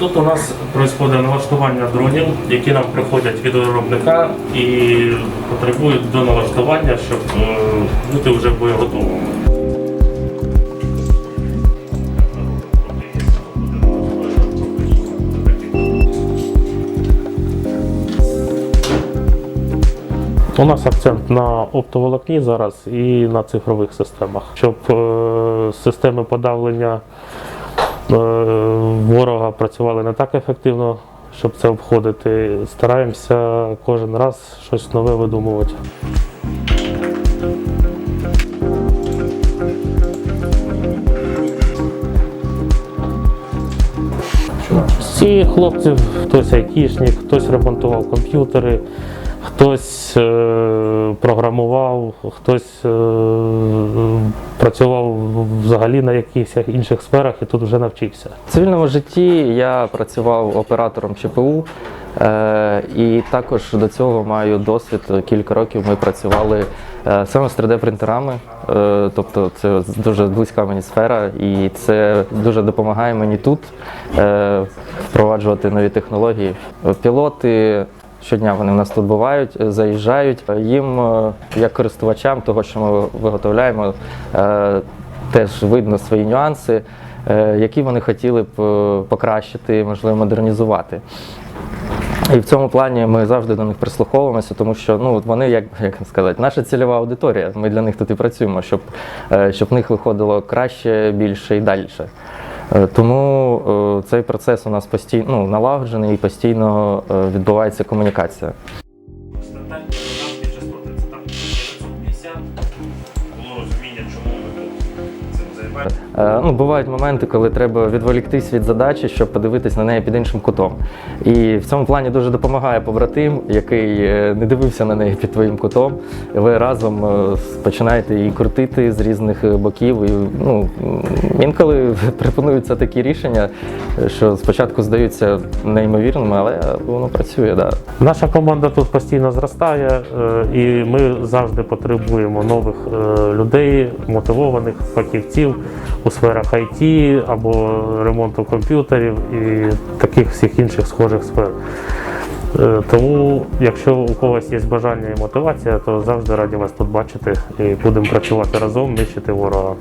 Тут у нас відбувається налаштування дронів, які нам приходять від виробника і потребують до налаштування, щоб е, бути вже боєготовими. У нас акцент на оптоволокні зараз і на цифрових системах, щоб е, системи подавлення е, ворога працювали не так ефективно, щоб це обходити. Стараємося кожен раз щось нове видумувати. Всі хлопці, хтось айтішник, хтось ремонтував комп'ютери, хтось е, програмував, хтось е, працював взагалі на якихось інших сферах і тут вже навчився. В цивільному житті я працював оператором ЧПУ, е, і також до цього маю досвід. Кілька років ми працювали саме з 3D-принтерами. Е, тобто це дуже близька мені сфера, і це дуже допомагає мені тут впроваджувати нові технології. Пілоти. Щодня вони в нас тут бувають, е, заїжджають. Їм, е, як користувачам того, що ми виготовляємо, е, теж видно свої нюанси, е, які вони хотіли б е, покращити, можливо, модернізувати. І в цьому плані ми завжди до них прислуховуємося, тому що ну, вони, як, як сказати, наша цільова аудиторія. Ми для них тут і працюємо, щоб, е, щоб в них виходило краще, більше і далі. Е, тому е, цей процес у нас постійно ну, налагоджений і постійно е, відбувається комунікація. Стандартні під час 130 50 Ну, бувають моменти, коли треба відволіктись від задачі, щоб подивитись на неї під іншим кутом. І в цьому плані дуже допомагає побратим, який е, не дивився на неї під твоїм кутом. Ви разом е, починаєте її крутити з різних е, боків. І, ну, інколи пропонуються такі рішення, е, що спочатку здаються неймовірними, але воно працює. Да. Наша команда тут постійно зростає, е, і ми завжди потребуємо нових е, людей, мотивованих фахівців у сферах IT або ремонту комп'ютерів і таких всіх інших схожих сфер. Е, Тому, якщо у когось є бажання і мотивація, то завжди раді вас тут бачити і будемо працювати разом, нищити ворога.